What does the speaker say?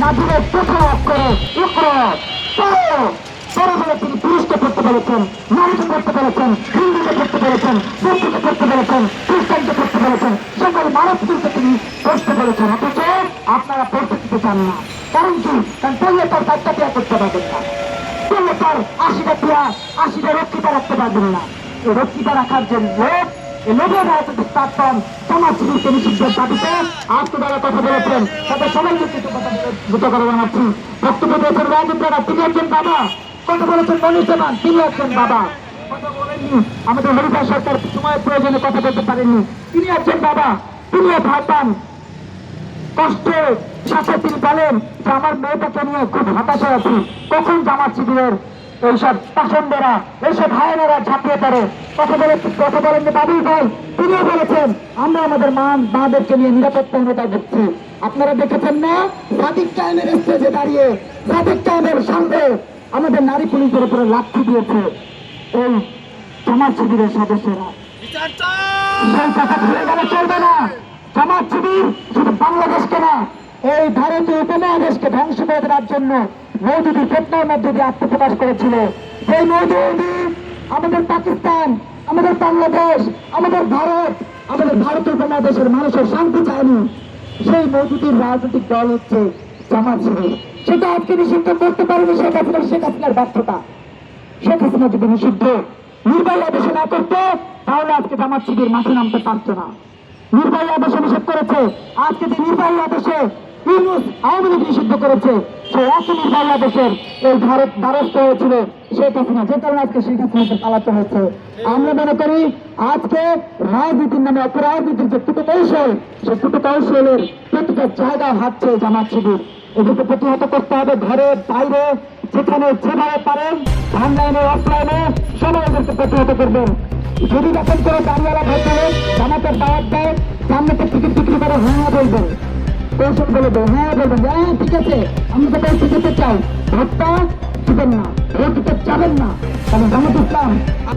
নাজিরের প্রথম অক্ষরে ইকরা পরে বলে তিনি পুরুষকে পড়তে পেরেছেন নারীকে পড়তে পেরেছেন হিন্দুকে পড়তে পেরেছেন বৌদ্ধকে পড়তে পেরেছেন খ্রিস্টানকে পড়তে পেরেছেন সকল মানবকে তিনি পড়তে পেরেছেন অথচ আপনারা পড়তে চান না। কারণ কি? কারণ পড়লে তার চারটা ক্রিয়া করতে পারবেন না। পড়লে তার আশিটা ক্রিয়া আশিটা রক্ষিতা রাখতে পারবেন না। রক্ষিতা রাখার যে তিনি তিনি আমাদের হরিফা সরকার সময় প্রয়োজনে কথা বলতে পারেননি তিনি একজন বাবা তিনিও ভয় পান কষ্টে, সাথে তিনি বলেন যে আমার মেয়েটাকে নিয়ে খুব হতাশা আছি। কখন জামাত শিবিরের এইসব পাষণ্ডেরা, এইসব ভাইয়েরা ঝাঁপিয়ে পড়ে। কথা বলে কথা বলেন যে, বাবুল ভাই, তিনিও বলেছেন, আমরা আমাদের মা মাদেরকে নিয়ে নিরাপত্তাহীনতা ভুগছি। আপনারা দেখেছেন না? সাদিক টাইমের স্টেজে দাঁড়িয়ে, সাদিক টাইমের সামনে আমাদের নারী পুলিশের উপরে লাঠি দিয়েছে এই সমাজ শিবিরের সদস্যরা। চলবে না। সমাজ শিবির শুধু বাংলাদেশকে না, এই ভারতীয় উপমহাদেশকে ধ্বংস করে দেওয়ার জন্য মৌদুদি ফেতনার মধ্যে দিয়ে আত্মপ্রকাশ করেছিল। সেই মৌদুদি আমাদের পাকিস্তান, আমাদের বাংলাদেশ, আমাদের ভারত, আমাদের ভারতীয় উপমহাদেশের মানুষের শান্তি চায়নি। সেই মৌদুদির রাজনৈতিক দল হচ্ছে জামাত শিবির। সেটা আজকে নিষিদ্ধ করতে পারেনি শেখ হাসিনা শেখ হাসিনার ব্যর্থতা। শেখ হাসিনা যদি নিষিদ্ধ নির্বাহী আদেশে না করতো, তাহলে আজকে জামাত শিবির মাঠে নামতে পারতো না। নির্বাহী আদেশে নিষেধ করেছে। আজকে যে নির্বাহী আদেশে ইউনুস আওয়ামী লীগ নিষিদ্ধ করেছে। সে নির্বাহী আদেশের এই ভারত দ্বারস্থ হয়েছিল, শেখ হাসিনা। যে কারণে আজকে শেখ হাসিনাকে পালাতে হয়েছে। আমরা মনে করি, আজকে রাজনীতির নামে অপরাজনীতির যে কুটো কৌশল, সে কুটো কৌশলের প্রতিটা জায়গা হাঁটছে জামাত শিবির। এদেরকে প্রতিহত করতে হবে ঘরে, বাইরে, যেখানে, যেভাবে পারেন। অনলাইনে, অফলাইনে সবাই এদেরকে প্রতিহত করবেন যদি দেখেন কোনো গাড়িওয়ালা ভেতরে জামাতের দাওয়াত দেয় সামনেতে টিকিট বিক্রি করে হ্যাঁ বলবেন কৌশল বলে হ্যাঁ বলবেন হ্যাঁ ঠিক আছে। আমি তো পৌঁছে যেতে চাই। ভোটটা দিবেন না। ভোট দিতে যাবেন না। তাহলে জামাত ইসলাম